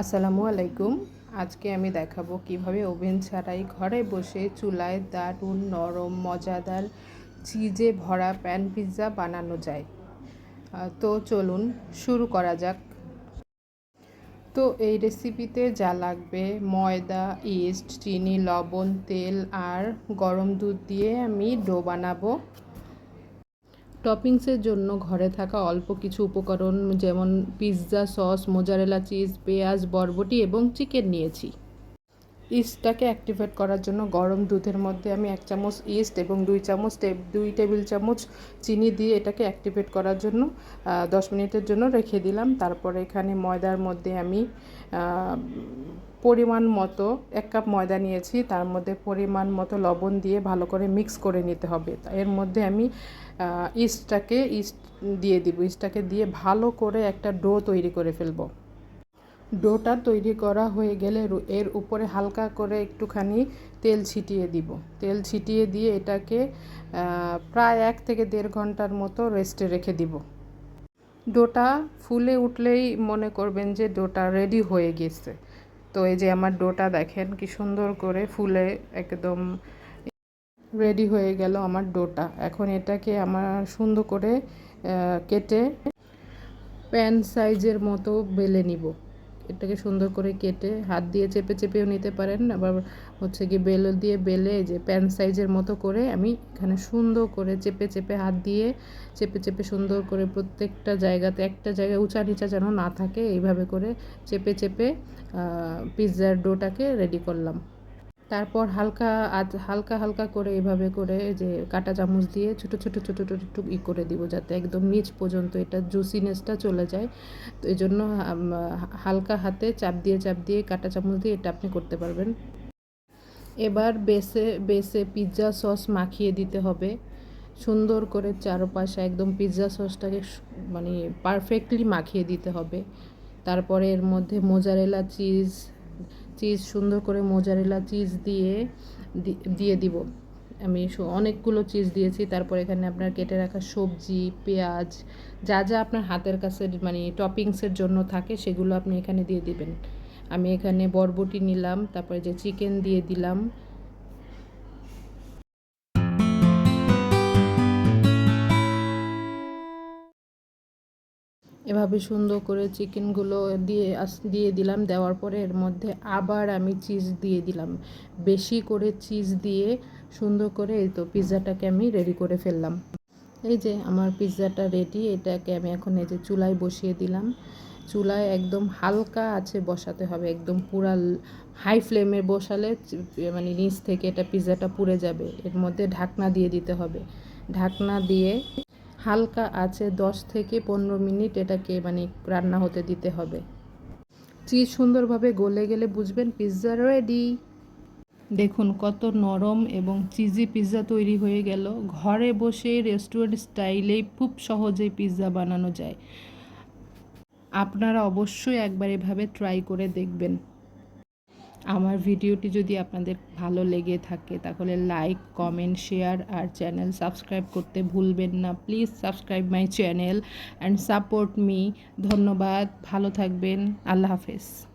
আসসালামু আলাইকুম। আজকে আমি দেখাবো কীভাবে ওভেন ছাড়াই ঘরে বসে চুলায় দারুণ নরম, মজাদার চিজে ভরা প্যান পিৎজা বানানো যায়। তো চলুন শুরু করা যাক। তো এই রেসিপিতে যা লাগবে, ময়দা, ইস্ট, চিনি, লবণ, তেল আর গরম দুধ দিয়ে আমি ডো বানাবো। টপিংসের জন্য ঘরে থাকা অল্প কিছু উপকরণ যেমন পিৎজা, সস, মোজারেলা চিজ, পেঁয়াজ, বরবটি এবং চিকেন নিয়েছি। ইস্টটাকে অ্যাক্টিভেট করার জন্য গরম দুধের মধ্যে আমি এক চামচ ইস্ট এবং দুই চামচ দুই টেবিল চামচ চিনি দিয়ে এটাকে অ্যাক্টিভেট করার জন্য দশ মিনিটের জন্য রেখে দিলাম। তারপরে এখানে ময়দার মধ্যে আমি পরিমাণ মতো এক কাপ ময়দা নিয়েছি, তার মধ্যে পরিমাণ মতো লবণ দিয়ে ভালো করে মিক্স করে নিতে হবে। এর মধ্যে আমি ইস্টটাকে ইস্ট দিয়ে দিব, ইস্টটাকে দিয়ে ভালো করে একটা ডো তৈরি করে ফেলব। ডোটা তৈরি করা হয়ে গেলে এর উপরে হালকা করে একটুখানি তেল ছিটিয়ে দিব। তেল ছিটিয়ে দিয়ে এটাকে প্রায় এক থেকে দেড় ঘণ্টার মতো রেস্টে রেখে দিব। ডোটা ফুলে উঠলেই মনে করবেন যে ডোটা রেডি হয়ে গেছে। তো এই যে আমার ডোটা দেখেন কি সুন্দর করে ফুলে একদম রেডি হয়ে গেল আমার ডোটা। এখন এটাকে আমার সুন্দর করে কেটে প্যান সাইজের মতো বেলে নিব। এটাকে সুন্দর করে কেটে হাত দিয়ে চেপে চেপেও নিতে পারেন। আবার হচ্ছে কি বেল দিয়ে বেলে যে প্যান সাইজের মতো করে আমি এখানে সুন্দর করে চেপে চেপে হাত দিয়ে চেপে চেপে সুন্দর করে প্রত্যেকটা জায়গাতে একটা জায়গায় উঁচা নিচা যেন না থাকে, এইভাবে করে চেপে চেপে পিৎজার ডোটাকে রেডি করলাম। তারপর হালকা আজ হালকা হালকা করে এভাবে করে যে কাঁটা চামচ দিয়ে ছোটো ছোটো ছোটো ছোটো ই করে দিব যাতে একদম নিচ পর্যন্ত এটা জুসিনেসটা চলে যায়। তো এই জন্য হালকা হাতে চাপ দিয়ে চাপ দিয়ে কাঁটা চামচ দিয়ে এটা আপনি করতে পারবেন। এবার বেসে বেসে পিৎজা সস মাখিয়ে দিতে হবে। সুন্দর করে চারপাশে একদম পিৎজা সসটাকে মানে পারফেক্টলি মাখিয়ে দিতে হবে। তারপরে এর মধ্যে মোজারেলা চিজ চিজ সুন্দর করে মোজারেলা চিজ দিয়ে দিয়ে দিব। আমি অনেকগুলো চিজ দিয়েছি। তারপর এখানে আপনার কেটে রাখা সবজি, পেঁয়াজ, যা যা আপনার হাতের কাছে মানে টপিংসের জন্য থাকে, সেগুলো আপনি এখানে দিয়ে দিবেন। আমি এখানে বরবটি নিলাম, তারপরে যে চিকেন দিয়ে দিলাম এভাবে সুন্দর করে চিকেনগুলো দিয়ে দিয়ে দিলাম। দেওয়ার পরে এর মধ্যে আবার আমি চিজ দিয়ে দিলাম। বেশি করে চিজ দিয়ে সুন্দর করে এই তো পিৎজাটাকে আমি রেডি করে ফেললাম। এই যে আমার পিৎজাটা রেডি এটাকে আমি এখন এই যে চুলায় বসিয়ে দিলাম। চুলায় একদম হালকা আছে বসাতে হবে, একদম পুরা হাই ফ্লেমে বসালে মানে নিচ থেকে এটা পিৎজাটা পুড়ে যাবে। এর মধ্যে ঢাকনা দিয়ে দিতে হবে। ঢাকনা দিয়ে হালকা আছে, দশ থেকে পনেরো মিনিট এটাকে মানে রান্না হতে দিতে হবে। চিজ সুন্দরভাবে গলে গেলে বুঝবেন? Pizza ready! দেখুন কত নরম এবং চিজি পিৎজা তৈরি হয়ে গেল। ঘরে বসে রেস্টুরেন্ট স্টাইলেই খুব সহজেই পিৎজা বানানো যায়। আপনারা অবশ্যই একবার এভাবে ট্রাই করে দেখবেন। আমার ভিডিওটি যদি আপনাদের ভালো লেগে থাকে, তাহলে লাইক কমেন্ট শেয়ার আর চ্যানেল সাবস্ক্রাইব করতে ভুলবেন না। Please subscribe my channel and support me ধন্যবাদ। ভালো থাকবেন। আল্লাহ হাফেজ।